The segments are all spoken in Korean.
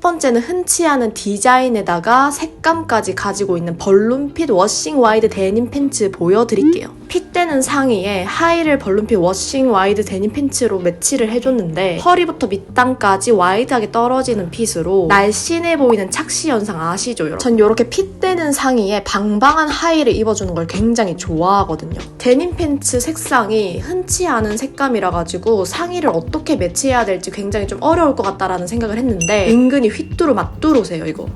번째는 흔치 않은 디자인에다가 색감까지 가지고 있는 벌룬핏 워싱 와이드 데님 팬츠 보여드릴게요. 핏대는 상의에 하의를 벌룬핏 워싱 와이드 데님 팬츠로 매치를 해줬는데 허리부터 밑단까지 와이드하게 떨어지는 핏으로 날씬해 보이는 착시 현상 아시죠 여러분? 전 이렇게 핏대는 상의에 방방한 하의를 입어주는 걸 굉장히 좋아하거든요. 데님 팬츠 색상이 흔치 않은 색감이라 가지고 상의를 어떻게 매치해야 될지 굉장히 좀 어려울 것 같다라는 생각을 했는데 은근히 휘뚜루 맞뚜루세요 이거.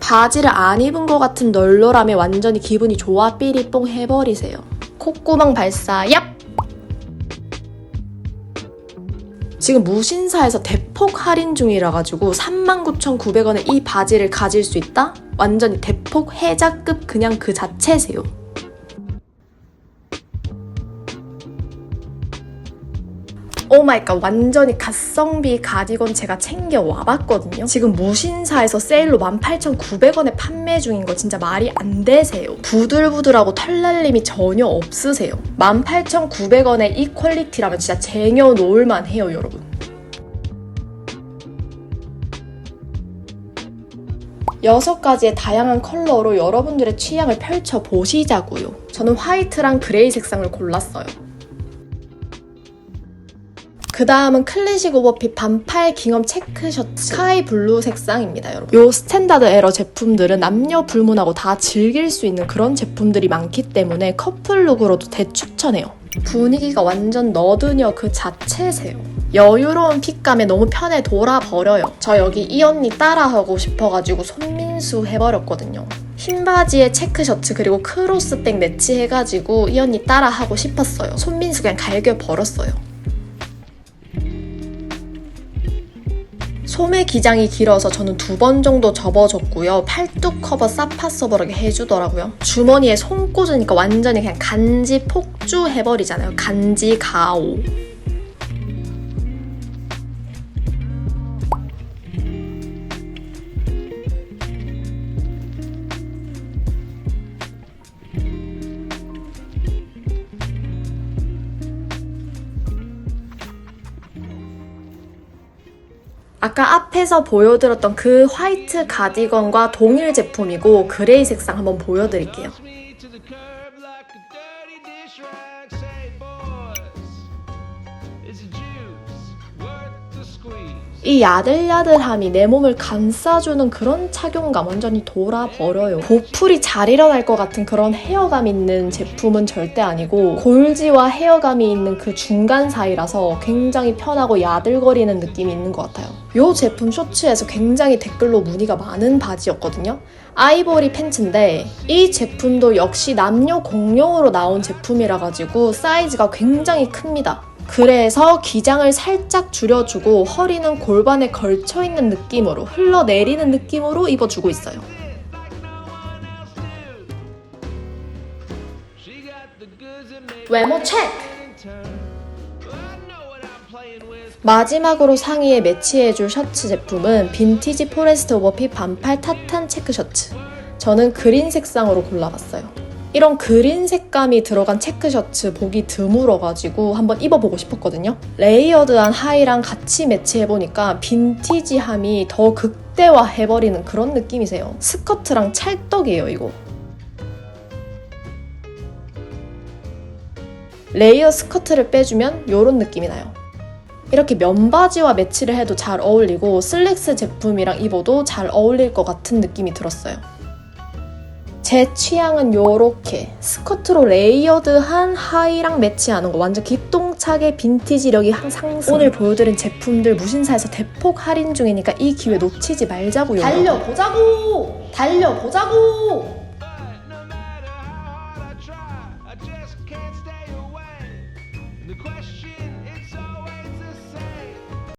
바지를 안 입은 것 같은 널널함에 완전히 기분이 좋아 삐리뽕 해버리세요. 콧구멍 발사 얍! 지금 무신사에서 대폭 할인 중이라 가지고 39,900원에 이 바지를 가질 수 있다? 완전히 대폭 혜자급 그냥 그 자체세요. 오마이갓 완전히 갓성비 가디건 제가 챙겨 와봤거든요. 지금 무신사에서 세일로 18,900원에 판매 중인 거 진짜 말이 안 되세요. 부들부들하고 털날림이 전혀 없으세요. 18,900원에 이 퀄리티라면 진짜 쟁여놓을만 해요, 여러분. 여섯 가지의 다양한 컬러로 여러분들의 취향을 펼쳐 보시자고요. 저는 화이트랑 그레이 색상을 골랐어요. 그 다음은 클래식 오버핏 반팔 깅엄 체크 셔츠 스카이 블루 색상입니다, 여러분. 요 스탠다드 에러 제품들은 남녀 불문하고 다 즐길 수 있는 그런 제품들이 많기 때문에 커플룩으로도 대추천해요. 분위기가 완전 너드녀 그 자체세요. 여유로운 핏감에 너무 편해 돌아버려요. 저 여기 이 언니 따라하고 싶어가지고 손민수 해버렸거든요. 흰 바지에 체크 셔츠 그리고 크로스백 매치해가지고 이 언니 따라하고 싶었어요. 손민수 그냥 갈겨 버렸어요. 소매 기장이 길어서 저는 두 번 정도 접어줬고요. 팔뚝 커버 사파서버하게 해주더라고요. 주머니에 손 꽂으니까 완전히 그냥 간지 폭주 해버리잖아요. 간지 가오. 아까 앞에서 보여드렸던 그 화이트 가디건과 동일 제품이고 그레이 색상 한번 보여드릴게요. 이 야들야들함이 내 몸을 감싸주는 그런 착용감 완전히 돌아버려요. 보풀이 잘 일어날 것 같은 그런 헤어감 있는 제품은 절대 아니고 골지와 헤어감이 있는 그 중간 사이라서 굉장히 편하고 야들거리는 느낌이 있는 것 같아요. 이 제품 쇼츠에서 굉장히 댓글로 문의가 많은 바지였거든요. 아이보리 팬츠인데 이 제품도 역시 남녀 공용으로 나온 제품이라 가지고 사이즈가 굉장히 큽니다. 그래서 기장을 살짝 줄여주고 허리는 골반에 걸쳐 있는 느낌으로 흘러내리는 느낌으로 입어주고 있어요. 외모 체크! 마지막으로 상의에 매치해줄 셔츠 제품은 빈티지 포레스트 오버핏 반팔 타탄 체크 셔츠. 저는 그린 색상으로 골라봤어요. 이런 그린 색감이 들어간 체크 셔츠 보기 드물어가지고 한번 입어보고 싶었거든요. 레이어드한 하의랑 같이 매치해보니까 빈티지함이 더 극대화해버리는 그런 느낌이세요. 스커트랑 찰떡이에요, 이거. 레이어 스커트를 빼주면 이런 느낌이 나요. 이렇게 면바지와 매치를 해도 잘 어울리고 슬랙스 제품이랑 입어도 잘 어울릴 것 같은 느낌이 들었어요. 제 취향은 요렇게 스커트로 레이어드한 하이랑 매치하는 거. 완전 기똥차게 빈티지력이 상승. 오늘 보여드린 제품들 무신사에서 대폭 할인 중이니까 이 기회 놓치지 말자고요 달려보자고! 달려보자고! 달려보자고!